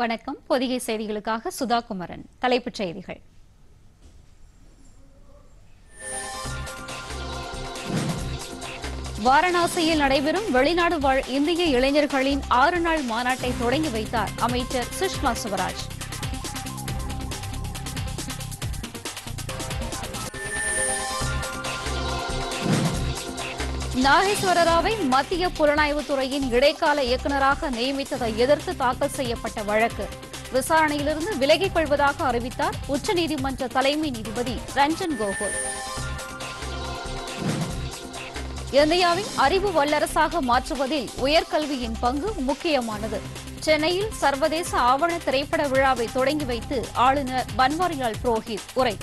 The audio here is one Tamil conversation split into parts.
வணக்கம். பொதிகை செய்திகளுக்காக சுதா குமரன் தலைப்புச் செய்திகள். வாரணாசியில் நடைபெறும் வெளிநாடு வாழ் இந்திய இளைஞர்களின் ஆறு நாள் மாநாட்டை தொடங்கி வைத்தார் அமைச்சர் சுஷ்மா சுவராஜ். நாகேஸ்வரராவை மத்திய புலனாய்வுத் துறையின் இடைக்கால இயக்குநராக நியமித்ததை எதிர்த்து தாக்கல் செய்யப்பட்ட வழக்கு. விசாரணையிலிருந்து விலகிக் கொள்வதாக அறிவித்தார் உச்சநீதிமன்ற தலைமை நீதிபதி ரஞ்சன் கோகோய். இந்தியாவின் அறிவு வல்லரசாக மாற்றுவதில் உயர்கல்வியின் பங்கு முக்கியமானது. சென்னையில் சர்வதேச ஆவண திரைப்பட விழாவை தொடங்கி வைத்து ஆளுநர் பன்வாரிலால் புரோஹித் உரை.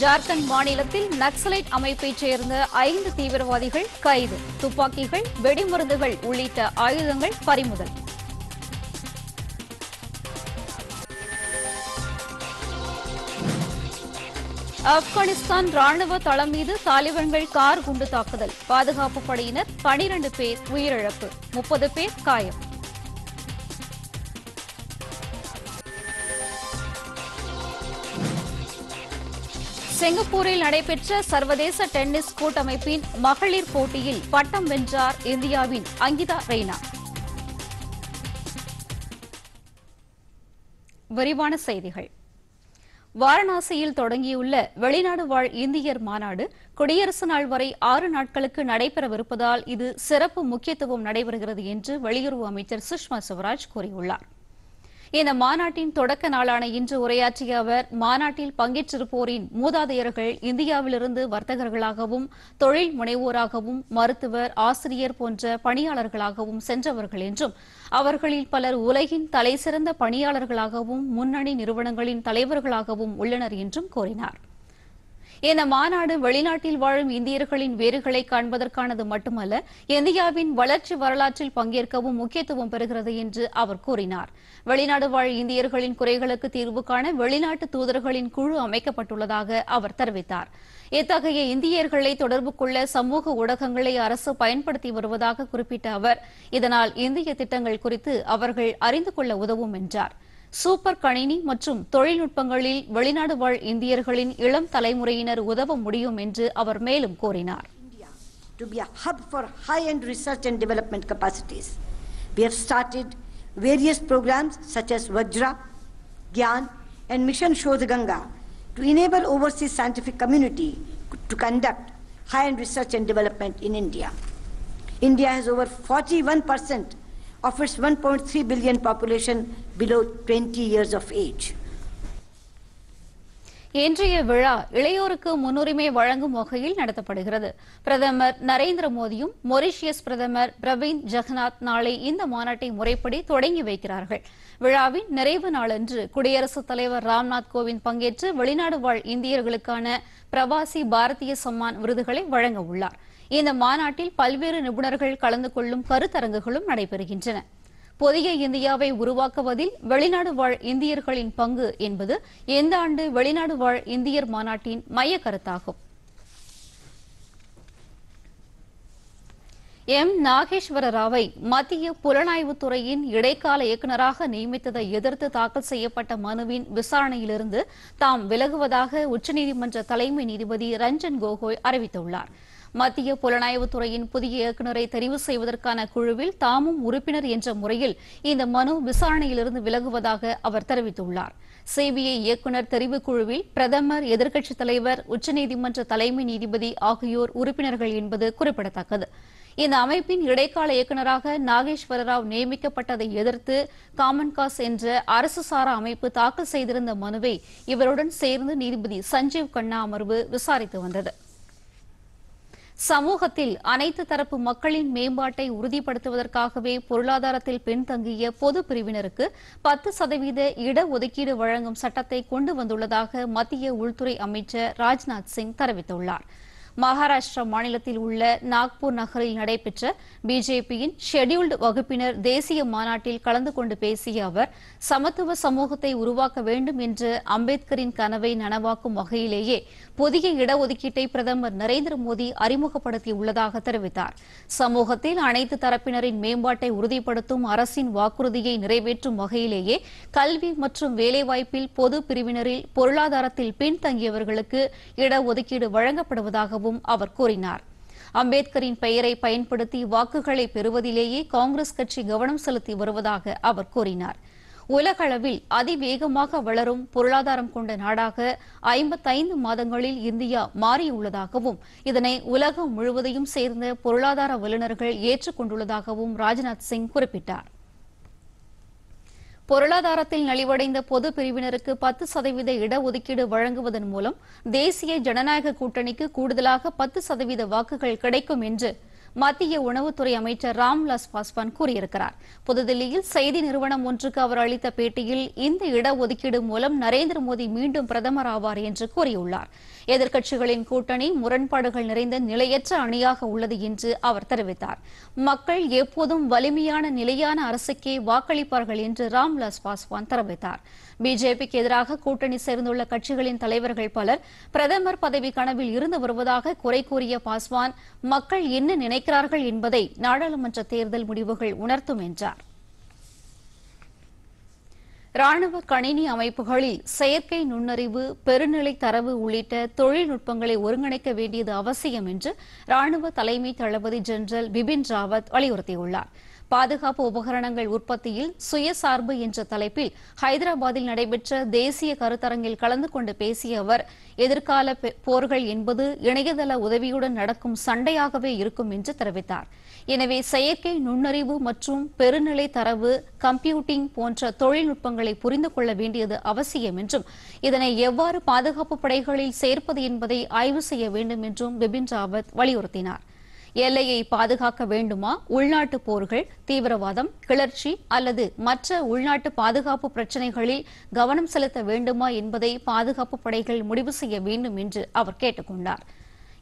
ஜார்க்கண்ட் மாநிலத்தில் நக்சலைட் அமைப்பைச் சேர்ந்த ஐந்து தீவிரவாதிகள் கைது துப்பாக்கிகள் வெடிமருந்துகள் உள்ளிட்ட ஆயுதங்கள் பறிமுதல். ஆப்கானிஸ்தான் ராணுவ தளம் மீது தாலிபான்கள் கார் குண்டு தாக்குதல். பாதுகாப்பு படையினர் பனிரண்டு பேர் உயிரிழப்பு முப்பது பேர் காயம். சிங்கப்பூரில் நடைபெற்ற சர்வதேச டென்னிஸ் கூட்டமைப்பின் மகளிர் போட்டியில் பட்டம் வென்றார் இந்தியாவின் அங்கிதா ரெய்னா. விரிவான செய்திகள். வாரணாசியில் தொடங்கியுள்ள வெளிநாடு வாழ் இந்தியர் மாநாடு குடியரசு நாள் வரை ஆறு நாட்களுக்கு நடைபெறவிருப்பதால் இது சிறப்பு முக்கியத்துவம் நடைபெறுகிறது என்று வெளியுறவு அமைச்சர் சுஷ்மா சுவராஜ் கூறியுள்ளார். இந்த மாநாட்டின் தொடக்க நாளான இன்று உரையாற்றிய அவர் மாநாட்டில் பங்கேற்றிருப்போரின் மூதாதையர்கள் இந்தியாவிலிருந்து வர்த்தகர்களாகவும் தொழில் முனைவோராகவும் மருத்துவர் ஆசிரியர் போன்ற பணியாளர்களாகவும் சென்றவர்கள் என்றும் அவர்களில் பலர் உலகின் தலைசிறந்த பணியாளர்களாகவும் முன்னணி நிறுவனங்களின் தலைவர்களாகவும் உள்ளனர் என்றும் கூறினாா் இந்த மாநாடு வெளிநாட்டில் வாழும் இந்தியர்களின் வேறுகளை காண்பதற்கானது மட்டுமல்ல இந்தியாவின் வளர்ச்சி வரலாற்றில் பங்கேற்கவும் முக்கியத்துவம் பெறுகிறது என்று அவர் கூறினார். வெளிநாடு வாழ் இந்தியர்களின் குறைகளுக்கு தீர்வு காண வெளிநாட்டு தூதர்களின் குழு அமைக்கப்பட்டுள்ளதாக அவர் தெரிவித்தார். இத்தகைய இந்தியர்களை தொடர்பு கொள்ள சமூக ஊடகங்களை அரசு பயன்படுத்தி வருவதாக குறிப்பிட்ட அவர் இதனால் இந்திய திட்டங்கள் குறித்து அவர்கள் அறிந்து கொள்ள உதவும் என்றார். சூப்பர் கணினி மற்றும் தொழில்நுட்பங்களில் வெளிநாடு வாழ் இந்தியர்களின் இளம் தலைமுறையினர் உதவ முடியும் என்று அவர் மேலும் கூறினார் India to be a hub for high-end research and development capacities. We have started various programs such as Vajra, Gyan and Mission Shodh Ganga to enable overseas scientific community to conduct high-end research and development in India. India has over 41% of its 1.3 billion population below 20 years of age. இன்றைய விழா இளையோருக்கு முன்னுரிமை வழங்கும் வகையில் நடத்தப்படுகிறது. பிரதமர் நரேந்திர மோடியும் மொரிஷியஸ் பிரதமர் பிரவீன் ஜெகநாத் நாளை இந்த மாநாட்டை முறைப்படி தொடங்கி வைக்கிறார்கள். விழாவின் நிறைவு நாளன்று குடியரசுத் தலைவர் ராம்நாத் கோவிந்த் பங்கேற்று வெளிநாடு வாழ் இந்தியர்களுக்கான பிரவாசி பாரதிய சம்மான் விருதுகளை வழங்க உள்ளார். இந்த மாநாட்டில் பல்வேறு நிபுணர்கள் கலந்து கொள்ளும் கருத்தரங்குகளும் நடைபெறுகின்றன. புதிய இந்தியாவை உருவாக்குவதில் வெளிநாடு வாழ் இந்தியர்களின் பங்கு என்பது எந்த ஆண்டு வெளிநாடு வாழ் இந்தியர் மாநாட்டின் மைய கருத்தாகும் எம். நாகேஸ்வர ராவை மத்திய புலனாய்வுத் துறையின் இடைக்கால இயக்குநராக நியமித்ததை எதிர்த்து தாக்கல் செய்யப்பட்ட மனுவின் விசாரணையிலிருந்து தாம் விலகுவதாக உச்சநீதிமன்ற தலைமை நீதிபதி ரஞ்சன் கோகோய் அறிவித்துள்ளார். மத்திய புலனாய்வுத் துறையின் புதிய இயக்குநரை தெரிவு செய்வதற்கான குழுவில் தாமும் உறுப்பினர் என்ற முறையில் இந்த மனு விசாரணையிலிருந்து விலகுவதாக அவர் தெரிவித்துள்ளார். சிபிஐ இயக்குநர் தெரிவு குழுவில் பிரதமர் எதிர்க்கட்சித் தலைவர் உச்சநீதிமன்ற தலைமை நீதிபதி ஆகியோர் உறுப்பினர்கள் என்பது குறிப்பிடத்தக்கது. இந்த அமைப்பின் இடைக்கால இயக்குநராக நாகேஸ்வர ராவ் நியமிக்கப்பட்டதை எதிர்த்து காமன் காஸ் என்ற அரசு சாரா அமைப்பு தாக்கல் செய்திருந்த மனுவை இவருடன் சேர்ந்து நீதிபதி சஞ்சீவ் கண்ணா அமர்வு விசாரித்து வந்தது. சமூகத்தில் அனைத்து தரப்பு மக்களின் மேம்பாட்டை உறுதிப்படுத்துவதற்காகவே பொருளாதாரத்தில் பின்தங்கிய பொது பிரிவினருக்கு பத்து சதவீத இடஒதுக்கீடு வழங்கும் சட்டத்தை கொண்டு வந்துள்ளதாக மத்திய உள்துறை அமைச்சர் ராஜ்நாத் சிங் தெரிவித்துள்ளார். மகாராஷ்டிரா மாநிலத்தில் உள்ள நாக்பூர் நகரில் நடைபெற்ற பிஜேபியின் ஷெடியூல்டு வகுப்பினர் தேசிய மாநாட்டில் கலந்து கொண்டு பேசிய அவர் சமத்துவ சமூகத்தை உருவாக்க வேண்டும் என்ற அம்பேத்கரின் கனவை நனவாக்கும் வகையிலேயே புதிய இடஒதுக்கீட்டை பிரதமர் நரேந்திர மோடி அறிமுகப்படுத்தியுள்ளதாக தெரிவித்தார். சமூகத்தில் அனைத்து தரப்பினரின் மேம்பாட்டை உறுதிப்படுத்தும் அரசின் வாக்குறுதியை நிறைவேற்றும் வகையிலேயே கல்வி மற்றும் வேலைவாய்ப்பில் பொது பிரிவினரில் பொருளாதாரத்தில் பின்தங்கியவர்களுக்கு இடஒதுக்கீடு வழங்கப்படுவதாகவும் அவர் கூறினார். அம்பேத்கரின் பெயரை பயன்படுத்தி வாக்குகளை பெறுவதிலேயே காங்கிரஸ் கட்சி கவனம் செலுத்தி வருவதாக அவர் கூறினார். உலகளவில் அதிவேகமாக வளரும் பொருளாதாரம் கொண்ட நாடாக ஐம்பத்தைந்து மாதங்களில் இந்தியா மாறியுள்ளதாகவும் இதனை உலகம் முழுவதையும் சேர்ந்த பொருளாதார வல்லுநர்கள் ஏற்றுக்கொண்டுள்ளதாகவும் ராஜ்நாத் சிங் குறிப்பிட்டார். பொருளாதாரத்தில் நலிவடைந்த பொது பிரிவினருக்கு பத்து சதவீத இடஒதுக்கீடு வழங்குவதன் மூலம் தேசிய ஜனநாயக கூட்டணிக்கு கூடுதலாக பத்து சதவீத வாக்குகள் கிடைக்கும் என்று மத்திய உணவுத்துறை அமைச்சர் ராம்விலாஸ் பாஸ்வான் கூறியிருக்கிறார். புதுதில்லியில் செய்தி நிறுவனம் ஒன்றுக்கு அவர் அளித்த பேட்டியில் இந்த இடஒதுக்கீடு மூலம் நரேந்திர மோடி மீண்டும் பிரதமர் ஆவார் என்று கூறியுள்ளார். எதிர்க்கட்சிகளின் கூட்டணி முரண்பாடுகள் நிறைந்த நிலையற்ற அணியாக உள்ளது என்று அவர் தெரிவித்தார். மக்கள் எப்போதும் வலிமையான நிலையான அரசுக்கே வாக்களிப்பார்கள் என்று ராம்விலாஸ் பாஸ்வான் தெரிவித்தார். பிஜேபிக்கு எதிராக கூட்டணி சேர்ந்துள்ள கட்சிகளின் தலைவர்கள் பலர் பிரதமர் பதவி கனவில் இருந்து வருவதாக குறை கூறிய பாஸ்வான் மக்கள் என்ன நினைக்கிறார்கள் என்பதை நாடாளுமன்ற தேர்தல் முடிவுகள் உணர்த்தும் என்றார். ராணுவ கணினி அமைப்புகளில் செயற்கை நுண்ணறிவு பெருநிலை தரவு உள்ளிட்ட தொழில்நுட்பங்களை ஒருங்கிணைக்க வேண்டியது அவசியம் என்று ராணுவ தலைமை தளபதி ஜெனரல் பிபின் ராவத் வலியுறுத்தியுள்ளாா் பாதுகாப்பு உபகரணங்கள் உற்பத்தியில் சுயசார்பு என்ற தலைப்பில் ஹைதராபாத்தில் நடைபெற்ற தேசிய கருத்தரங்கில் கலந்து கொண்டு பேசிய அவர் எதிர்கால போர்கள் என்பது இணையதள உதவியுடன் நடக்கும் சண்டையாகவே இருக்கும் என்று தெரிவித்தார். எனவே செயற்கை நுண்ணறிவு மற்றும் பெருநிலை தரவு கம்ப்யூட்டிங் போன்ற தொழில்நுட்பங்களை புரிந்து கொள்ள வேண்டியது அவசியம் என்றும் இதனை எவ்வாறு பாதுகாப்பு படைகளில் சேர்ப்பது என்பதை ஆய்வு செய்ய வேண்டும் என்றும் பிபின் ராவத் வலியுறுத்தினார். எல்லையை பாதுகாக்க வேண்டுமா? உள்நாட்டு போர்கள் தீவிரவாதம் கிளர்ச்சி அல்லது மற்ற உள்நாட்டு பாதுகாப்பு பிரச்சினைகளில் கவனம் செலுத்த வேண்டுமா என்பதை பாதுகாப்பு படைகள் முடிவு செய்ய வேண்டும் என்று அவர் கேட்டுக் கொண்டார்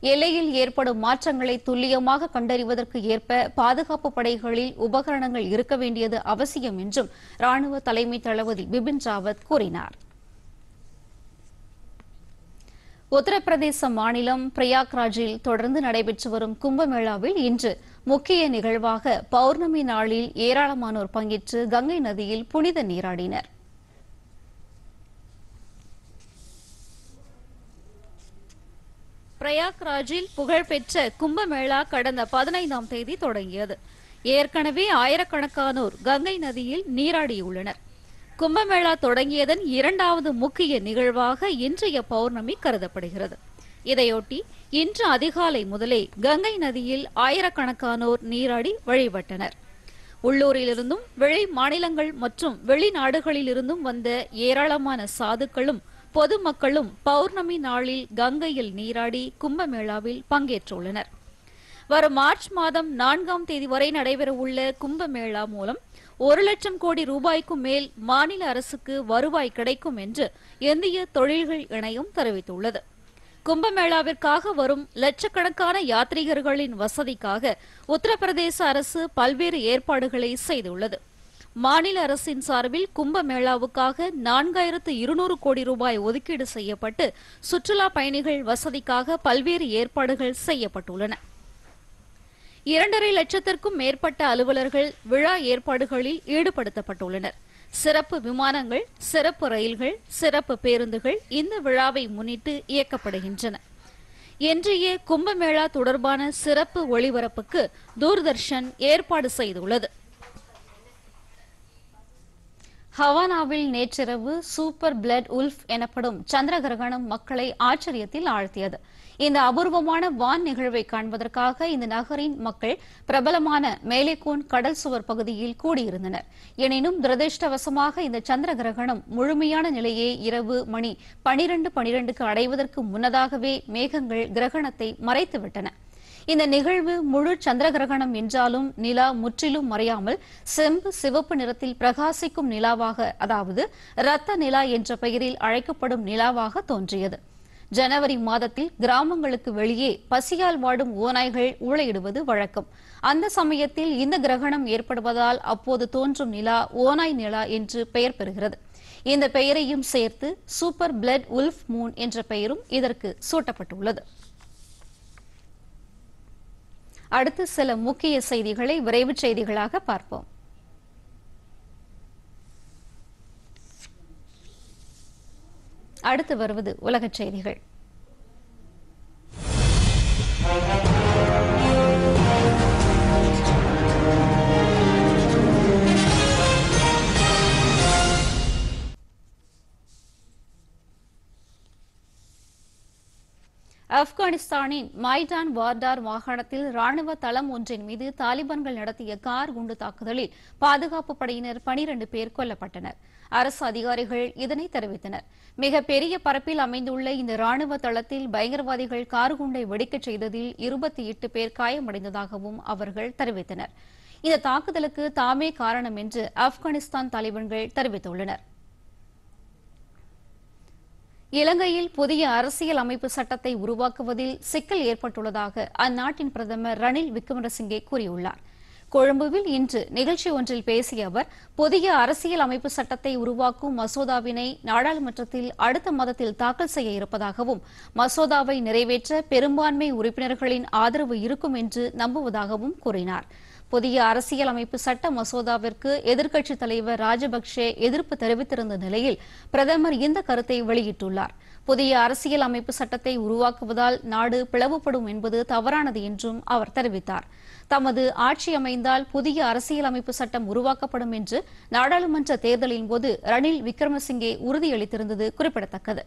எல்லையில் ஏற்படும் மாற்றங்களை துல்லியமாக கண்டறிவதற்கு ஏற்ப பாதுகாப்பு படைகளில் உபகரணங்கள் இருக்க வேண்டியது அவசியம் என்றும் ராணுவ தலைமை தளபதி பிபின் ராவத் கூறினார். உத்தரப்பிரதேச மாநிலம் பிரயாக்ராஜில் தொடர்ந்து நடைபெற்று வரும் கும்பமேளாவில் இன்று முக்கிய நிகழ்வாக பௌர்ணமி நாளில் ஏராளமானோர் பங்கேற்று கங்கை நதியில் புனித நீராடினர். பிரயாக்ராஜில் புகழ்பெற்ற கும்பமேளா கடந்த பதினைந்தாம் தேதி தொடங்கியது. ஏற்கனவே ஆயிரக்கணக்கானோர் கங்கை நதியில் நீராடியுள்ளனர். கும்பமேளா தொடங்கியதன் இரண்டாவது முக்கிய நிகழ்வாக இன்றைய பௌர்ணமி கருதப்படுகிறது. இதையொட்டி இன்று அதிகாலை முதலே கங்கை நதியில் ஆயிரக்கணக்கானோர் நீராடி வழிபட்டனர். உள்ளூரிலிருந்தும் வெளி மாநிலங்கள் மற்றும் வெளிநாடுகளிலிருந்தும் வந்த ஏராளமான சாதுக்களும் பொதுமக்களும் பௌர்ணமி நாளில் கங்கையில் நீராடி கும்பமேளாவில் பங்கேற்றுள்ளனர். வரும் மார்ச் மாதம் நான்காம் தேதி வரை நடைபெறவுள்ள கும்பமேளா மூலம் ஒரு லட்சம் கோடி ரூபாய்க்கும் மேல் மாநில அரசுக்கு வருவாய் கிடைக்கும் என்று இந்திய தொழில்கள் இணையம் தெரிவித்துள்ளது. கும்பமேளாவிற்காக வரும் லட்சக்கணக்கான யாத்ரீகர்களின் வசதிக்காக உத்தரப்பிரதேச அரசு பல்வேறு ஏற்பாடுகளை செய்துள்ளது. மாநில அரசின் சார்பில் கும்பமேளாவுக்காக நான்காயிரத்து இருநூறு கோடி ரூபாய் ஒதுக்கீடு செய்யப்பட்டு சுற்றுலா பயணிகள் வசதிக்காக பல்வேறு ஏற்பாடுகள் செய்யப்பட்டுள்ளன. இரண்டரை லட்சத்திற்கும் மேற்பட்ட அலுவலர்கள் விழா ஏற்பாடுகளில் ஈடுபடுத்தப்பட்டுள்ளனர். சிறப்பு விமானங்கள் சிறப்பு ரயில்கள் சிறப்பு பேருந்துகள் இந்த விழாவை முன்னிட்டு இயக்கப்படுகின்றன. இன்றைய கும்பமேளா தொடர்பான சிறப்பு ஒளிபரப்புக்கு தூர்தர்ஷன் ஏற்பாடு செய்துள்ளது. ஹவானாவில் நேற்றிரவு சூப்பர் பிளட் உல்ஃப் எனப்படும் சந்திர கிரகணம் மக்களை ஆச்சரியத்தில் ஆழ்த்தியது. இந்த அபூர்வமான வான் நிகழ்வை காண்பதற்காக இந்த நகரின் மக்கள் பிரபலமான மேலேகோன் கடல் சுவர் பகுதியில் கூடியிருந்தனர். எனினும் துரதிருஷ்டவசமாக இந்த சந்திர கிரகணம் முழுமையான நிலையை இரவு மணி பனிரெண்டு பனிரெண்டுக்கு அடைவதற்கு முன்னதாகவே மேகங்கள் கிரகணத்தை மறைத்துவிட்டன. இந்த நிகழ்வு முழு சந்திர கிரகணம் என்றாலும் நிலா முற்றிலும் மறையாமல் செம்பு சிவப்பு நிறத்தில் பிரகாசிக்கும் நிலாவாக அதாவது இரத்த நிலா என்ற பெயரில் அழைக்கப்படும் நிலாவாக தோன்றியது. ஜனவரி மாதத்தில் கிராமங்களுக்கு வெளியே பசியால் வாடும் ஓநாய்கள் ஊழையிடுவது வழக்கம். அந்த சமயத்தில் இந்த கிரகணம் ஏற்படுவதால் அப்போது தோன்றும் நிலா ஓநாய் நிலா என்று பெயர் பெறுகிறது. இந்த பெயரையும் சேர்த்து சூப்பர் பிளட் உல்ஃப் மூன் என்ற பெயரும் இதற்கு சூட்டப்பட்டுள்ளது. அடுத்து சில முக்கிய செய்திகளை விரைவுச் செய்திகளாக பார்ப்போம். அடுத்து வருவது உலகச் செய்திகள். ஆப்கானிஸ்தானின் மைடான் வார்டார் மாகாணத்தில் ராணுவ தளம் ஒன்றின் மீது தாலிபான்கள் நடத்திய கார் குண்டு தாக்குதலில் பாதுகாப்பு படையினர் பனிரண்டு பேர் கொல்லப்பட்டனர். அரசு அதிகாரிகள் இதனை தெரிவித்தனர். மிகப்பெரிய பரப்பில் அமைந்துள்ள இந்த ராணுவ தளத்தில் பயங்கரவாதிகள் கார் குண்டை வெடிக்கச் செய்ததில் இருபத்தி எட்டு பேர் காயமடைந்ததாகவும் அவர்கள் தெரிவித்தனர். இந்த தாக்குதலுக்கு தாமே காரணம் என்று ஆப்கானிஸ்தான் தாலிபான்கள் தெரிவித்துள்ளனர். இலங்கையில் புதிய அரசியல் அமைப்பு சட்டத்தை உருவாக்குவதில் சிக்கல் ஏற்பட்டுள்ளதாக அந்நாட்டின் பிரதமர் ரணில் விக்ரமசிங்கே கூறியுள்ளார். கொழும்புவில் இன்று நிகழ்ச்சி ஒன்றில் பேசிய அவர் புதிய அரசியல் அமைப்பு சட்டத்தை உருவாக்கும் மசோதாவினை நாடாளுமன்றத்தில் அடுத்த மாதத்தில் தாக்கல் செய்ய இருப்பதாகவும் மசோதாவை நிறைவேற்ற பெரும்பான்மை உறுப்பினர்களின் ஆதரவு இருக்கும் என்று நம்புவதாகவும் கூறினார். புதிய அரசியல் அமைப்பு சட்ட மசோதாவிற்கு எதிர்க்கட்சித் தலைவர் ராஜபக்சே எதிர்ப்பு தெரிவித்திருந்த நிலையில் பிரதமர் இந்த கருத்தை வெளியிட்டுள்ளார். புதிய அரசியல் அமைப்பு சட்டத்தை உருவாக்குவதால் நாடு பிளவுபடும் என்பது தவறானது என்றும் அவர் தெரிவித்தார். தமது ஆட்சி அமைந்தால் புதிய அரசியலமைப்பு சட்டம் உருவாக்கப்படும் என்று நாடாளுமன்ற தேர்தலின் போது ரணில் விக்ரமசிங்கே உறுதியளித்திருந்தது குறிப்பிடத்தக்கது.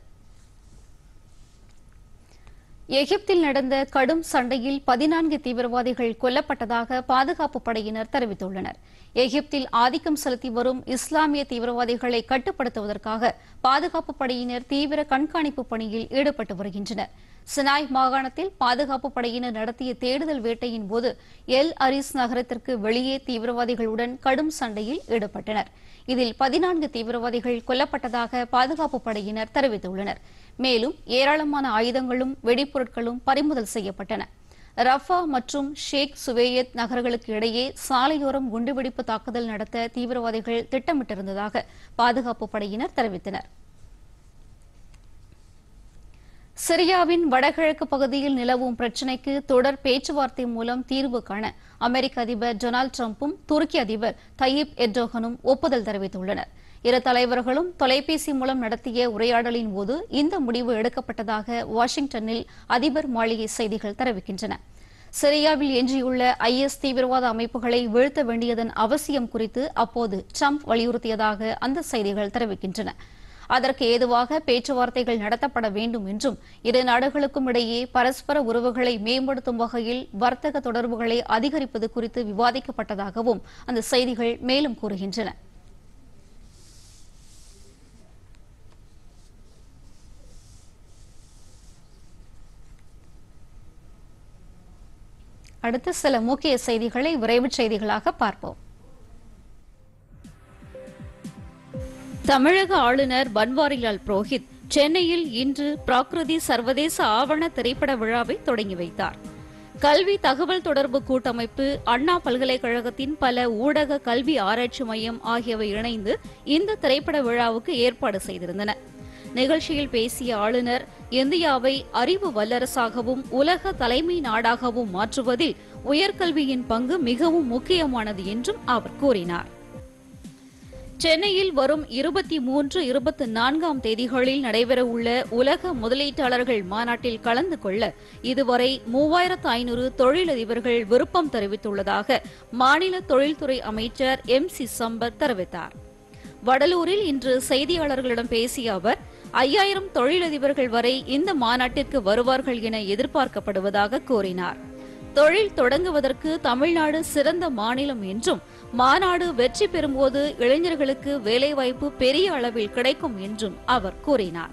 எகிப்தில் நடந்த கடும் சண்டையில் பதினான்கு தீவிரவாதிகள் கொல்லப்பட்டதாக பாதுகாப்பு படையினர் தெரிவித்துள்ளனர். எகிப்தில் ஆதிக்கம் செலுத்தி வரும் இஸ்லாமிய தீவிரவாதிகளை கட்டுப்படுத்துவதற்காக பாதுகாப்பு படையினர் தீவிர கண்காணிப்பு பணியில் ஈடுபட்டு வருகின்றனர். சினாய் மாகாணத்தில் பாதுகாப்பு படையினர் நடத்திய தேடுதல் வேட்டையின் போது எல் அரிஸ் நகரத்திற்கு வெளியே தீவிரவாதிகளுடன் கடும் சண்டையில் ஈடுபட்டனர். இதில் பதினான்கு தீவிரவாதிகள் கொல்லப்பட்டதாக பாதுகாப்பு படையினர் தெரிவித்துள்ளனர். மேலும் ஏராளமான ஆயுதங்களும் வெடிப்பொருட்களும் பறிமுதல் செய்யப்பட்டன. ரஃபா மற்றும் ஷேக் சுவேயத் நகர்களுக்கு இடையே சாலையோரம் குண்டுவெடிப்பு தாக்குதல் நடத்த தீவிரவாதிகள் திட்டமிட்டிருந்ததாக பாதுகாப்பு படையினர் தெரிவித்தனர். சிரியாவின் வடகிழக்கு பகுதியில் நிலவும் பிரச்சினைக்கு தொடர் பேச்சுவார்த்தை மூலம் தீர்வு காண அமெரிக்க அதிபர் டொனால்டு டிரம்பும் துருக்கி அதிபர் தயீப் எர்டோகனும் ஒப்புதல் தெரிவித்துள்ளனா் இரு தலைவர்களும் தொலைபேசி மூலம் நடத்திய உரையாடலின் போது இந்த முடிவு எடுக்கப்பட்டதாக வாஷிங்டனில் அதிபர் மாளிகை செய்திகள் தெரிவிக்கின்றன. சிரியாவில் எஞ்சியுள்ள ஐஎஸ் தீவிரவாத அமைப்புகளை வீழ்த்த வேண்டியதன் அவசியம் குறித்து அப்போது ட்ரம்ப் வலியுறுத்தியதாக அந்த செய்திகள் தெரிவிக்கின்றன. அதற்கு ஏதுவாக பேச்சுவார்த்தைகள் நடத்தப்பட வேண்டும் என்றும் இரு நாடுகளுக்கும் இடையே பரஸ்பர உறவுகளை மேம்படுத்தும் வகையில் வர்த்தக தொடர்புகளை அதிகரிப்பது குறித்து விவாதிக்கப்பட்டதாகவும் அந்த செய்திகள் மேலும் கூறுகின்றன. அடுத்து சில முக்கிய செய்திகளை விரைவு செய்திகளாக பார்ப்போம். தமிழக ஆளுநர் பன்வாரிலால் புரோஹித் சென்னையில் இன்று பிராகிருதி சர்வதேச ஆவண திரைப்பட விழாவை தொடங்கி வைத்தார். கல்வி தகவல் தொடர்பு கூட்டமைப்பு அண்ணா பல்கலைக்கழகத்தின் பல ஊடக கல்வி ஆராய்ச்சி மையம் ஆகியவை இணைந்து இந்த திரைப்பட விழாவுக்கு ஏற்பாடு செய்திருந்தன. நிகழ்ச்சியில் பேசிய ஆளுநர் இந்தியாவை அறிவு வல்லரசாகவும் உலக தலைமை நாடாகவும் மாற்றுவதில் உயர்கல்வியின் பங்கு மிகவும் முக்கியமானது என்றும் அவர் கூறினார். சென்னையில் வரும் இருபத்தி மூன்று இருபத்தி நான்காம் தேதிகளில் நடைபெறவுள்ள உலக முதலீட்டாளர்கள் மாநாட்டில் கலந்து கொள்ள இதுவரை மூவாயிரத்து ஐநூறு தொழிலதிபர்கள் விருப்பம் தெரிவித்துள்ளதாக மாநில தொழில்துறை அமைச்சர் எம் சி சம்பத் தெரிவித்தார். வடலூரில் இன்று செய்தியாளர்களிடம் பேசிய அவர் ஐயாயிரம் தொழிலதிபர்கள் வரை இந்த மாநாட்டிற்கு வருவார்கள் என எதிர்பார்க்கப்படுவதாக கூறினார். தொழில் தொடங்குவதற்கு தமிழ்நாடு சிறந்த மாநிலம் என்றும் மாநாடு வெற்றி பெறும்போது இளைஞர்களுக்கு வேலைவாய்ப்பு பெரிய அளவில் கிடைக்கும் என்றும் அவர் கூறினார்.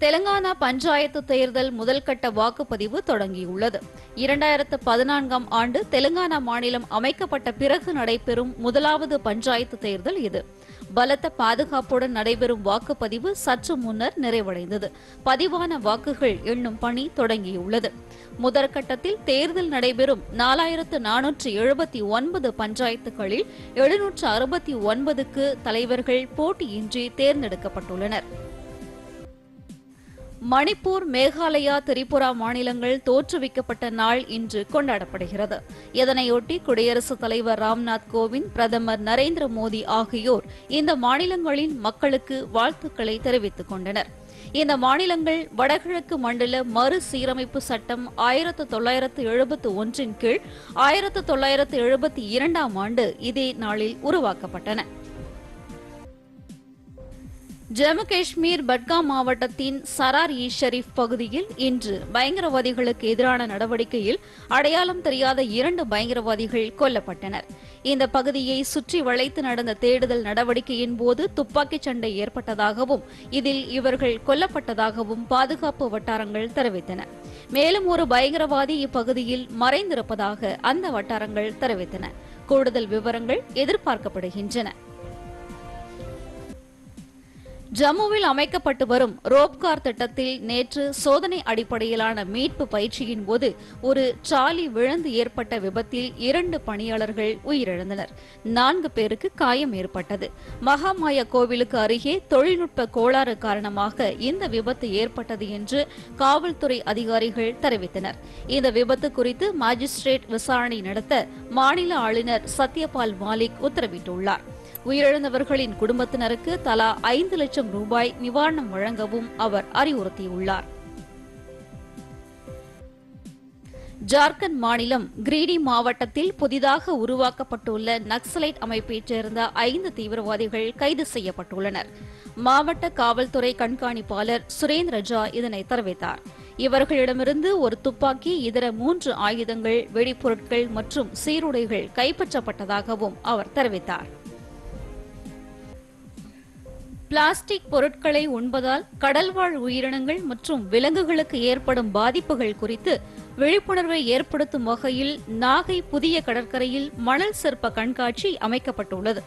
தெலங்கானா பஞ்சாயத்து தேர்தல் முதல்கட்ட வாக்குப்பதிவு தொடங்கியுள்ளது. இரண்டாயிரத்து பதினான்காம் ஆண்டு தெலங்கானா மாநிலம் அமைக்கப்பட்ட பிறகு நடைபெறும் முதலாவது பஞ்சாயத்து தேர்தல் இது. பலத்த பாதுகாப்புடன் நடைபெறும் வாக்குப்பதிவு சற்று முன்னர் நிறைவடைந்தது. பதிவான வாக்குகள் எண்ணும் பணி தொடங்கியுள்ளது. முதற்கட்டத்தில் தேர்தல் நடைபெறும் நாலாயிரத்து நானூற்று எழுபத்தி ஒன்பது பஞ்சாயத்துகளில் எழுநூற்று அறுபத்தி ஒன்பதுக்கு தலைவர்கள் போட்டியின்றி தேர்ந்தெடுக்கப்பட்டுள்ளனர். மணிப்பூர் மேகாலயா திரிபுரா மாநிலங்கள் தோற்றுவிக்கப்பட்ட நாள் இன்று கொண்டாடப்படுகிறது. இதனையொட்டி குடியரசுத் தலைவர் ராம்நாத் கோவிந்த் பிரதமர் நரேந்திர மோடி ஆகியோர் இந்த மாநிலங்களின் மக்களுக்கு வாழ்த்துக்களை தெரிவித்துக் கொண்டனர். இந்த மாநிலங்கள் வடகிழக்கு மண்டல மறுசீரமைப்பு சட்டம் ஆயிரத்து தொள்ளாயிரத்து எழுபத்து ஒன்றின் கீழ் ஆயிரத்து தொள்ளாயிரத்து எழுபத்தி இரண்டாம் ஆண்டு இதே நாளில் உருவாக்கப்பட்டன. ஜம்மு காஷ்மீர் பட்காம் மாவட்டத்தின் சரார் இ ஷெரீப் பகுதியில் இன்று பயங்கரவாதிகளுக்கு எதிரான நடவடிக்கையில் அடையாளம் தெரியாத இரண்டு பயங்கரவாதிகள் கொல்லப்பட்டனர். இந்த பகுதியை சுற்றி வளைத்து நடந்த தேடுதல் நடவடிக்கையின் போது துப்பாக்கிச் சண்டை ஏற்பட்டதாகவும் இதில் இவர்கள் கொல்லப்பட்டதாகவும் பாதுகாப்பு வட்டாரங்கள் தெரிவித்தன. மேலும் ஒரு பயங்கரவாதி இப்பகுதியில் மறைந்திருப்பதாக அந்த வட்டாரங்கள் தெரிவித்தன. கூடுதல் விவரங்கள் எதிர்பார்க்கப்படுகின்றன. ஜம்முவில் அமைக்கப்பட்டு வரும் ரோப்கார் திட்டத்தில் நேற்று சோதனை அடிப்படையிலான மீட்பு பயிற்சியின் போது ஒரு சாலி விழுந்து ஏற்பட்ட விபத்தில் இரண்டு பணியாளர்கள் உயிரிழந்தனர். நான்கு பேருக்கு காயம் ஏற்பட்டது. மகாமாய கோவிலுக்கு அருகே தொழில்நுட்ப கோளாறு காரணமாக இந்த விபத்து ஏற்பட்டது என்று காவல்துறை அதிகாரிகள் தெரிவித்தனர். இந்த விபத்து குறித்து மாஜிஸ்ட்ரேட் விசாரணை நடத்த மாநில ஆளுநர் சத்யபால் மாலிக் உத்தரவிட்டுள்ளார். உயிரிழந்தவர்களின் குடும்பத்தினருக்கு தலா ஐந்து லட்சம் ரூபாய் நிவாரணம் வழங்கவும் அவர் அறிவுறுத்தியுள்ளார். ஜார்க்கண்ட் மாநிலம் கிரீடி மாவட்டத்தில் புதிதாக உருவாக்கப்பட்டுள்ள நக்சலைட் அமைப்பைச் சேர்ந்த ஐந்து தீவிரவாதிகள் கைது செய்யப்பட்டுள்ளனர். மாவட்ட காவல்துறை கண்காணிப்பாளர் சுரேந்திர ஜா இதனை தெரிவித்தார். இவர்களிடமிருந்து ஒரு துப்பாக்கி இதர மூன்று ஆயுதங்கள் வெடிப்பொருட்கள் மற்றும் சீருடைகள் கைப்பற்றப்பட்டதாகவும் அவர் தெரிவித்தாா் பிளாஸ்டிக் பொருட்களை உண்பதால் கடல்வாழ் உயிரினங்கள் மற்றும் விலங்குகளுக்கு ஏற்படும் பாதிப்புகள் குறித்து விழிப்புணர்வை ஏற்படுத்தும் வகையில் நாகை புதிய கடற்கரையில் மணல் சிற்ப கண்காட்சி அமைக்கப்பட்டுள்ளது.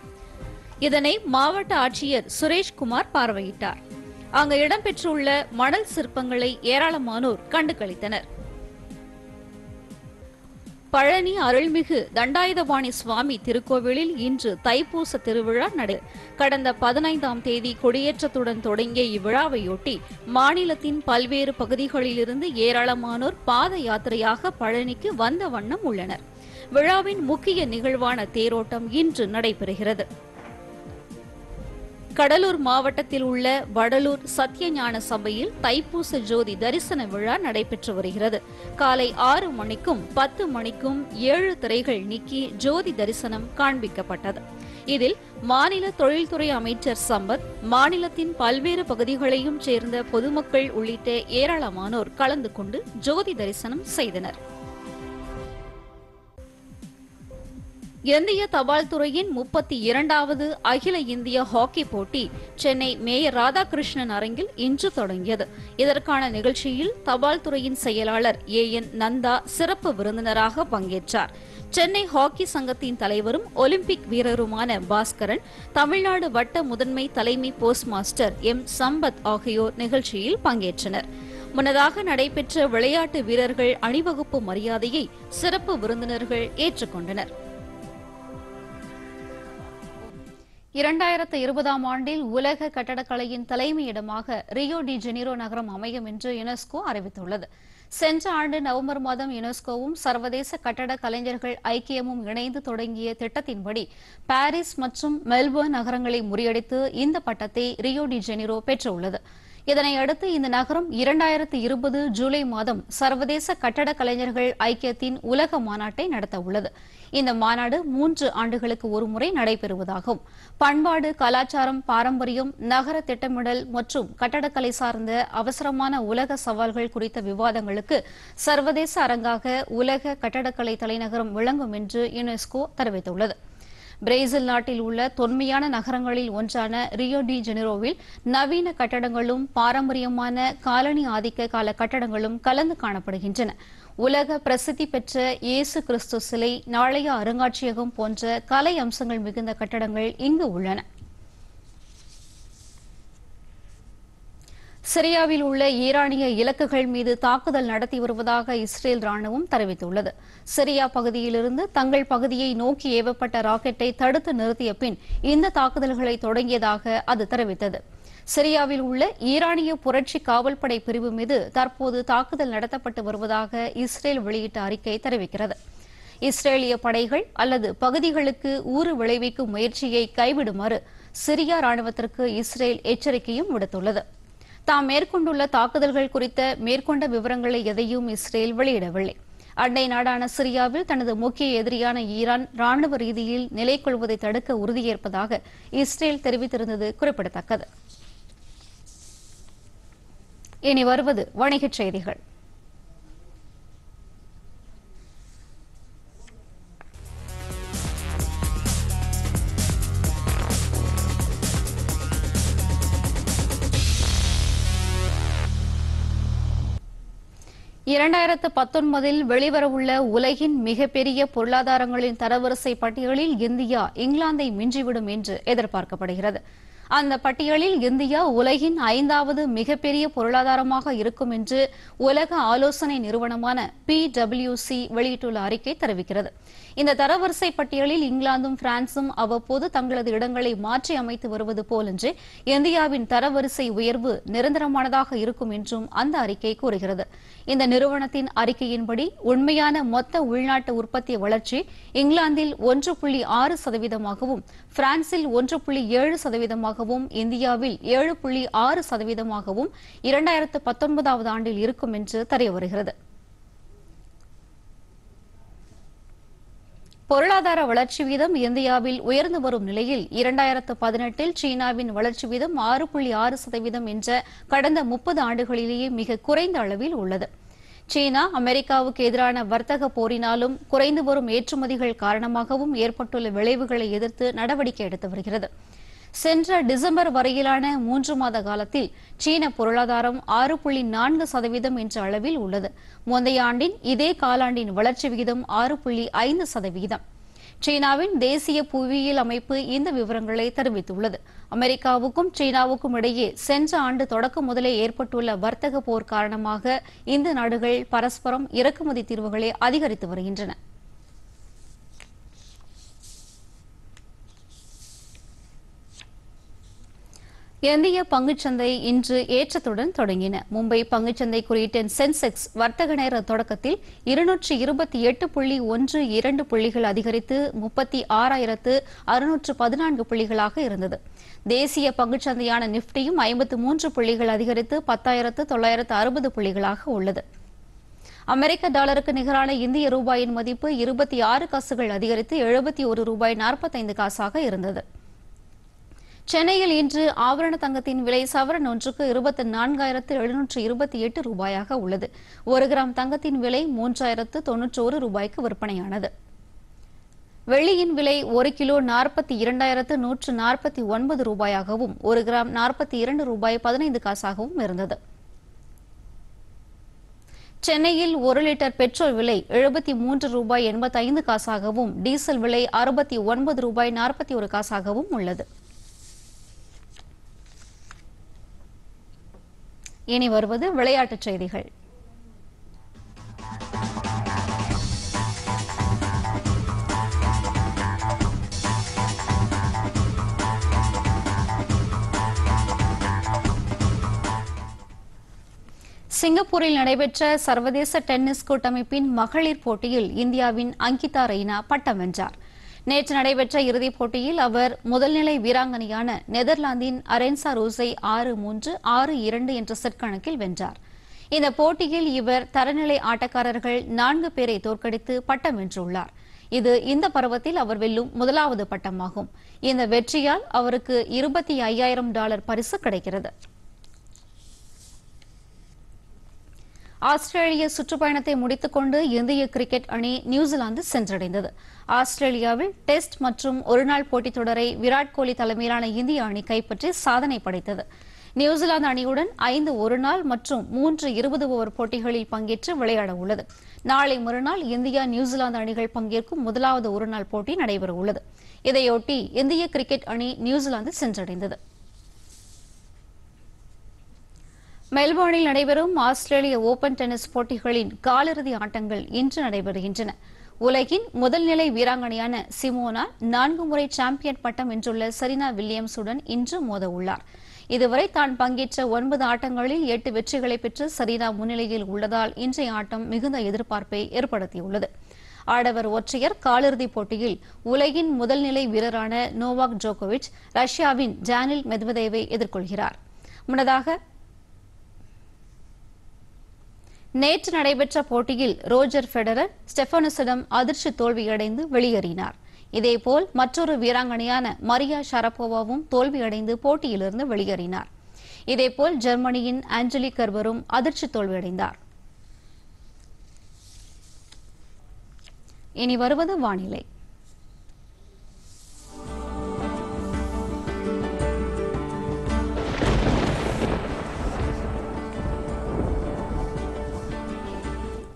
இதனை மாவட்ட ஆட்சியர் சுரேஷ்குமார் பார்வையிட்டார். அங்கு இடம்பெற்றுள்ள மணல் சிற்பங்களை ஏராளமானோர் கண்டுகளித்தனர். பழனி அருள்மிகு தண்டாயுதபாணி சுவாமி திருக்கோவிலில் இன்று தைப்பூச திருவிழா நடை கடந்த பதினைந்தாம் தேதி கொடியேற்றத்துடன் தொடங்கிய இவ்விழாவையொட்டி மாநிலத்தின் பல்வேறு பகுதிகளிலிருந்து ஏராளமானோர் பாத யாத்திரையாக பழனிக்கு வந்த வண்ணம் உள்ளனர். விழாவின் முக்கிய நிகழ்வான தேரோட்டம் இன்று நடைபெறுகிறது. கடலூர் மாவட்டத்தில் உள்ள வடலூர் சத்தியஞான சபையில் தைப்பூச ஜோதி தரிசன விழா நடைபெற்று வருகிறது. காலை ஆறு மணிக்கும் பத்து மணிக்கும் ஏழு திரைகள் நீக்கி ஜோதி தரிசனம் காண்பிக்கப்பட்டது. இதில் மாநில தொழில்துறை அமைச்சர் சம்பத் மாநிலத்தின் பல்வேறு பகுதிகளையும் சேர்ந்த பொதுமக்கள் உள்ளிட்ட ஏராளமானோர் கலந்து கொண்டு ஜோதி தரிசனம் செய்தனர். இந்திய தபால் துறையின் முப்பத்தி இரண்டாவது அகில இந்திய ஹாக்கி போட்டி சென்னை மேயர் ராதாகிருஷ்ணன் அரங்கில் இன்று தொடங்கியது. இதற்கான நிகழ்ச்சியில் தபால் துறையின் செயலாளர் ஏ என் நந்தா சிறப்பு விருந்தினராக பங்கேற்றார். சென்னை ஹாக்கி சங்கத்தின் தலைவரும் ஒலிம்பிக் வீரருமான பாஸ்கரன் தமிழ்நாடு வட்ட முதன்மை தலைமை போஸ்ட் மாஸ்டர் எம் சம்பத் ஆகியோர் நிகழ்ச்சியில் பங்கேற்றனர். முன்னதாக நடைபெற்ற விளையாட்டு வீரர்கள் அணிவகுப்பு மரியாதையை சிறப்பு விருந்தினர்கள் ஏற்றுக்கொண்டனர். இரண்டாயிரத்து இருபதாம் ஆண்டில் உலக கட்டடக்கலையின் தலைமையிடமாக ரியோ டி ஜெனிரோ நகரம் அமையும் என்று யுனெஸ்கோ அறிவித்துள்ளது. சென்ற ஆண்டு நவம்பர் மாதம் யுனெஸ்கோவும் சர்வதேச கட்டட கலைஞர்கள் ஐக்கியமும் இணைந்து தொடங்கிய திட்டத்தின்படி பாரிஸ் மற்றும் மெல்போர்ன் நகரங்களை முறியடித்து இந்த பட்டத்தை ரியோ டி ஜெனிரோ பெற்றுள்ளது. இதனையடுத்து இந்த நகரம் இரண்டாயிரத்து இருபது ஜூலை மாதம் சர்வதேச கட்டட கலைஞர்கள் ஐக்கியத்தின் உலக மாநாட்டை நடத்த உள்ளது இந்த மாநாடு மூன்று ஆண்டுகளுக்கு ஒருமுறை நடைபெறுவதாகும். பண்பாடு கலாச்சாரம் பாரம்பரியம் நகர திட்டமிடல் மற்றும் கட்டடக்கலை சார்ந்த அவசரமான உலக சவால்கள் குறித்த விவாதங்களுக்கு சர்வதேச அரங்காக உலக கட்டடக்கலை தலைநகரம் விளங்கும் என்று யுனெஸ்கோ தெரிவித்துள்ளது. பிரேசில் நாட்டில் உள்ள தொன்மையான நகரங்களில் ஒன்றான ரியோ டி ஜெனிரோவில் நவீன கட்டடங்களும் பாரம்பரியமான காலனி ஆதிக்க கால கட்டடங்களும் கலந்து காணப்படுகின்றன. உலக பிரசித்தி பெற்ற இயேசு கிறிஸ்து சிலை நாளைய அருங்காட்சியகம் போன்ற கலை அம்சங்கள் மிகுந்த கட்டடங்கள் இங்கு உள்ளன. சிரியாவில் உள்ள ஈரானிய இலக்குகள் மீது தாக்குதல் நடத்தி வருவதாக இஸ்ரேல் ராணுவம் தெரிவித்துள்ளது. சிரியா பகுதியிலிருந்து தங்கள் பகுதியை நோக்கி ஏவப்பட்ட ராக்கெட்டை தடுத்து நிறுத்திய பின் இந்த தாக்குதல்களை தொடங்கியதாக அது தெரிவித்தது. சிரியாவில் உள்ள ஈரானிய புரட்சி காவல்படை பிரிவு மீது தற்போது தாக்குதல் நடத்தப்பட்டு வருவதாக இஸ்ரேல் வெளியிட்ட அறிக்கை தெரிவிக்கிறது. இஸ்ரேலிய படைகள் அல்லது பகுதிகளுக்கு ஊறு விளைவிக்கும் முயற்சியை கைவிடுமாறு சிரியா ராணுவத்திற்கு இஸ்ரேல் எச்சரிக்கையும் விடுத்துள்ளது. தாம் மேற்கொண்டுள்ள தாக்குதல்கள் குறித்த மேற்கொண்ட விவரங்களை எதையும் இஸ்ரேல் வெளியிடவில்லை. அண்டை நாடான சிரியாவில் தனது முக்கிய எதிரியான ஈரான் ராணுவ ரீதியில் நிலை கொள்வதை தடுக்க உறுதியேற்பதாக இஸ்ரேல் தெரிவித்திருந்தது குறிப்பிடத்தக்கது. இனி வருவது வணிகச் செய்திகள். இரண்டாயிரத்து பத்தொன்பதில் வெளிவரவுள்ள உலகின் மிகப்பெரிய பொருளாதாரங்களின் தரவரிசை பட்டியலில் இந்தியா இங்கிலாந்தை மிஞ்சிவிடும் என்று எதிர்பார்க்கப்படுகிறது. அந்த பட்டியலில் இந்தியா உலகின் ஐந்தாவது மிகப்பெரிய பொருளாதாரமாக இருக்கும் என்று உலக ஆலோசனை நிறுவனமான பி டபிள்யூ சி வெளியிட்டுள்ள அறிக்கை தெரிவிக்கிறது. இந்த தரவரிசை பட்டியலில் இங்கிலாந்தும் பிரான்சும் அவ்வப்போது தங்களது இடங்களை மாற்றி அமைத்து வருவது போலன்றி இந்தியாவின் தரவரிசை உயர்வு நிரந்தரமானதாக இருக்கும் என்றும் அந்த அறிக்கை கூறுகிறது. இந்த நிறுவனத்தின் அறிக்கையின்படி உண்மையான மொத்த உள்நாட்டு உற்பத்தி வளர்ச்சி இங்கிலாந்தில் ஒன்று புள்ளி ஆறு சதவீதமாகவும் பிரான்சில் ஒன்று புள்ளி ஏழு சதவீதமாகவும் இந்தியாவில் ஏழு புள்ளி ஆறு சதவீதமாகவும் இரண்டாயிரத்து பத்தொன்பதாவது ஆண்டில் இருக்கும் என்று தெரியவருகிறது. பொருளாதார வளர்ச்சி வீதம் இந்தியாவில் உயர்ந்து வரும் நிலையில் இரண்டாயிரத்து பதினெட்டில் சீனாவின் வளர்ச்சி வீதம் ஆறு புள்ளி ஆறு சதவீதம் என்ற கடந்த முப்பது ஆண்டுகளிலேயே மிக குறைந்த அளவில் உள்ளது. சீனா அமெரிக்காவுக்கு எதிரான வர்த்தக போரினாலும் குறைந்து வரும் ஏற்றுமதிகள் காரணமாகவும் ஏற்பட்டுள்ள விளைவுகளை எதிர்த்து நடவடிக்கை எடுத்து வருகிறது. சென்ற டிசம்பர் வரையிலான மூன்று மாத காலத்தில் சீன பொருளாதாரம் ஆறு புள்ளி நான்கு சதவீதம் என்ற அளவில் உள்ளது. முந்தைய ஆண்டின் இதே காலாண்டின் வளர்ச்சி விகிதம் ஆறு புள்ளி ஐந்து சதவீதம். சீனாவின் தேசிய புவியியல் அமைப்பு இந்த விவரங்களை தெரிவித்துள்ளது. அமெரிக்காவுக்கும் சீனாவுக்கும் இடையே சென்ற ஆண்டு தொடக்கம் முதலே ஏற்பட்டுள்ள வர்த்தக போர் காரணமாக இந்த நாடுகள் பரஸ்பரம் இறக்குமதி தீர்வுகளை அதிகரித்து வருகின்றன. இந்திய பங்குச்சந்தை இன்று ஏற்றத்துடன் தொடங்கின. மும்பை பங்குச்சந்தை குறியீட்டின் சென்செக்ஸ் வர்த்தக நேர தொடக்கத்தில் இருநூற்றி இருபத்தி எட்டு புள்ளி ஒன்று இரண்டு புள்ளிகள் அதிகரித்து முப்பத்தி ஆறாயிரத்து அறுநூற்று பதினான்கு புள்ளிகளாக இருந்தது. தேசிய பங்குச்சந்தையான நிப்டியும் ஐம்பத்து மூன்று புள்ளிகள் அதிகரித்து பத்தாயிரத்து தொள்ளாயிரத்து அறுபது புள்ளிகளாக உள்ளது. அமெரிக்க டாலருக்கு நிகரான இந்திய ரூபாயின் மதிப்பு இருபத்தி ஆறு காசுகள் அதிகரித்து எழுபத்தி ஒரு ரூபாய் நாற்பத்தைந்து காசாக இருந்தது. சென்னையில் இன்று ஆபரண தங்கத்தின் விலை சவரன் ஒன்றுக்கு இருபத்தி நான்காயிரத்து எழுநூற்று இருபத்தி எட்டு ரூபாயாக உள்ளது. ஒரு கிராம் தங்கத்தின் விலை மூன்றாயிரத்து தொன்னூற்றோரு ரூபாய்க்கு விற்பனையானது. வெள்ளியின் விலை ஒரு கிலோ நாற்பத்தி இரண்டாயிரத்து நூற்று நாற்பத்தி ஒன்பது ரூபாயாகவும் ஒரு கிராம் நாற்பத்தி இரண்டு ரூபாய் பதினைந்து காசாகவும் இருந்தது. சென்னையில் ஒரு லிட்டர் பெட்ரோல் விலை எழுபத்தி மூன்று ரூபாய் எண்பத்தைந்து காசாகவும் டீசல் விலை அறுபத்தி ஒன்பது ரூபாய் நாற்பத்தி ஒரு காசாகவும் உள்ளது. இனி வருவது விளையாட்டுச் செய்திகள். சிங்கப்பூரில் நடைபெற்ற சர்வதேச டென்னிஸ் கூட்டமைப்பின் மகளிர் போட்டியில் இந்தியாவின் அங்கிதா ரெய்னா பட்டம் வென்றாா் நேற்று நடைபெற்ற இறுதிப் போட்டியில் அவர் முதல்நிலை வீராங்கனையான நெதர்லாந்தின் அரேன்சா ரோஸை ஆறு மூன்று ஆறு இரண்டு என்ற செட் கணக்கில் வென்றார். இந்த போட்டியில் இவர் தரநிலை ஆட்டக்காரர்கள் நான்கு பேரை தோற்கடித்து பட்டம் வென்றுள்ளார். இது இந்த பருவத்தில் அவர் வெல்லும் முதலாவது பட்டமாகும். இந்த வெற்றியால் அவருக்கு இருபத்தி ஐயாயிரம் டாலர் பரிசு கிடைக்கிறது. ஆஸ்திரேலிய சுற்றுப்பயணத்தை முடித்துக்கொண்டு இந்திய கிரிக்கெட் அணி நியூசிலாந்து சென்றடைந்தது. ஆஸ்திரேலியாவில் டெஸ்ட் மற்றும் ஒருநாள் போட்டித் தொடரை விராட் கோலி தலைமையிலான இந்திய அணி கைப்பற்றி சாதனை படைத்தது. நியூசிலாந்து அணியுடன் ஐந்து ஒருநாள் மற்றும் மூன்று இருபது ஓவர் போட்டிகளில் பங்கேற்று விளையாட உள்ளது. நாளை மறுநாள் இந்தியா நியூசிலாந்து அணிகள் பங்கேற்கும் முதலாவது ஒருநாள் போட்டி நடைபெற உள்ளது. இதையொட்டி இந்திய கிரிக்கெட் அணி நியூசிலாந்து சென்றடைந்தது. மெல்போர்னில் நடைபெறும் ஆஸ்திரேலிய ஓபன் டென்னிஸ் போட்டிகளின் காலிறுதி ஆட்டங்கள் இன்று நடைபெறுகின்றன. உலகின் முதல்நிலை வீராங்கனையான சிமோனா நான்கு முறை சாம்பியன் பட்டம் வென்றுள்ள செரினா வில்லியம்ஸுடன் இன்று மோத உள்ளார் இதுவரை தான் பங்கேற்ற ஒன்பது ஆட்டங்களில் எட்டு வெற்றிகளை பெற்று செரீனா முன்னிலையில் உள்ளதால் இன்றைய ஆட்டம் மிகுந்த எதிர்பார்ப்பை ஏற்படுத்தியுள்ளது. ஆடவர் ஒற்றையர் காலிறுதிப் போட்டியில் உலகின் முதல்நிலை வீரரான நோவாக் ஜோகோவிச் ரஷ்யாவின் ஜானில் மெத்வதேவை எதிர்கொள்கிறார். முன்னதாக நேற்று நடைபெற்ற போட்டியில் ரோஜர் ஃபெடரர் ஸ்டெஃபனஸிடம் அதிர்ச்சி தோல்வியடைந்து வெளியேறினார். இதேபோல் மற்றொரு வீராங்கனையான மரியா ஷரப்போவாவும் தோல்வியடைந்து போட்டியிலிருந்து வெளியேறினார். இதேபோல் ஜெர்மனியின் ஆஞ்சலி கர்வரும் அதிர்ச்சி தோல்வியடைந்தார். இனி வருவது வானிலை.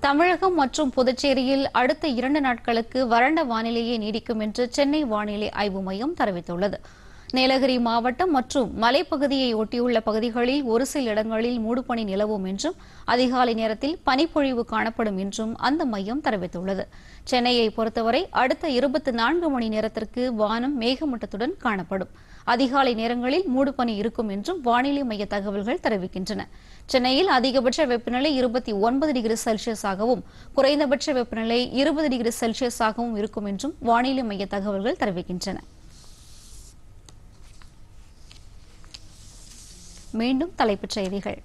தமிழகம் மற்றும் புதுச்சேரியில் அடுத்த இரண்டு நாட்களுக்கு வறண்ட வானிலையே நீடிக்கும் என்று சென்னை வானிலை ஆய்வு மையம் தெரிவித்துள்ளது. நீலகிரி மாவட்டம் மற்றும் மலைப்பகுதியை ஒட்டியுள்ள பகுதிகளில் ஒரு சில இடங்களில் மூடுபனி நிலவும் என்றும் அதிகாலை நேரத்தில் பனிப்பொழிவு காணப்படும் என்றும் அந்த மையம் தெரிவித்துள்ளது. சென்னையை பொறுத்தவரை அடுத்த இருபத்தி நான்கு மணி நேரத்திற்கு வானம் மேகமூட்டத்துடன் காணப்படும். அதிகாலை நேரங்களில் மூடுபனி இருக்கும் என்றும் வானிலை மைய தகவல்கள் தெரிவிக்கின்றன. சென்னையில் அதிகபட்ச வெப்பநிலை இருபத்தி ஒன்பது டிகிரி செல்சியஸாகவும் குறைந்தபட்ச வெப்பநிலை இருபது டிகிரி செல்சியஸாகவும் இருக்கும் என்றும் வானிலை மைய தகவல்கள் தெரிவிக்கின்றன. மீண்டும் தலைப்புச் செய்திகள்.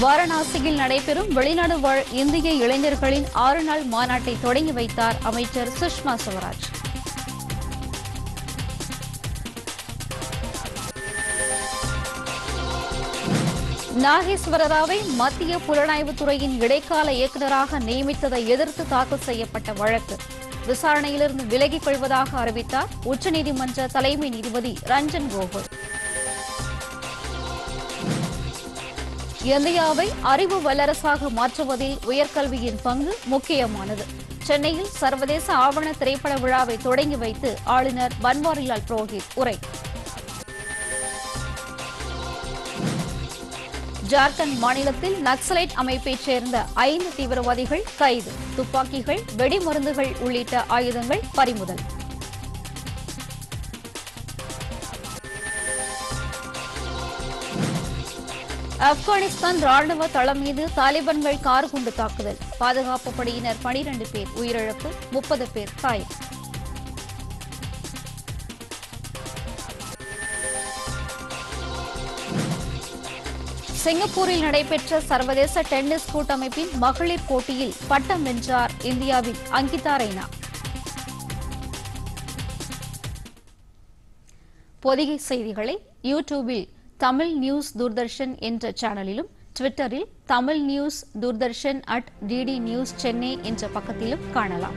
வாரணாசியில் நடைபெறும் வெளிநாடு வாழ் இந்திய இளைஞர்களின் ஆறு நாள் மாநாட்டை தொடங்கி வைத்தார் அமைச்சர் சுஷ்மா சுவராஜ். நாகேஸ்வரராவை மத்திய புலனாய்வுத் துறையின் இடைக்கால இயக்குநராக நியமித்ததை எதிர்த்து தாக்கல் செய்யப்பட்ட வழக்கு. விசாரணையிலிருந்து விலகிக் கொள்வதாக அறிவித்தார் உச்சநீதிமன்ற தலைமை நீதிபதி ரஞ்சன் கோகோய். இந்தியாவை அறிவு வல்லரசாக மாற்றுவதில் உயர்கல்வியின் பங்கு முக்கியமானது. சென்னையில் சர்வதேச ஆவண திரைப்பட விழாவை தொடங்கி வைத்து ஆளுநர் பன்வாரிலால் புரோஹித் உரை. ஜார்க்கண்ட் மாநிலத்தில் நக்சலைட் அமைப்பைச் சேர்ந்த ஐந்து தீவிரவாதிகள் கைது. துப்பாக்கிகள் வெடிமருந்துகள் உள்ளிட்ட ஆயுதங்கள் பறிமுதல். ஆப்கானிஸ்தான் ராணுவ தளம் மீது தாலிபான்கள் கார் குண்டு தாக்குதல். பாதுகாப்பு படையினர் பனிரண்டு பேர் உயிரிழப்பு முப்பது பேர் காயம். சிங்கப்பூரில் நடைபெற்ற சர்வதேச டென்னிஸ் கூட்டமைப்பின் மகளிர் போட்டியில் பட்டம் வென்றார் இந்தியாவின் அங்கிதா ரெய்னா. பொதிகை செய்திகளை யூடியூபில் தமிழ் நியூஸ் தூர்தர்ஷன் என்ற சேனலிலும் ட்விட்டரில் Tamil news Doordarshan at DD news Chennai என்ற பக்கத்திலும் காணலாம்.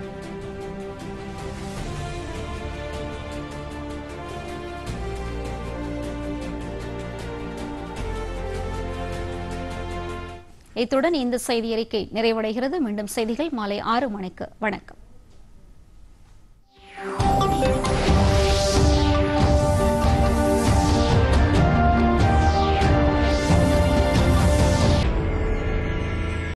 இத்துடன் இந்த செய்தி அறிக்கை நிறைவடைகிறது. மீண்டும் செய்திகள் மாலை ஆறு மணிக்கு. வணக்கம்.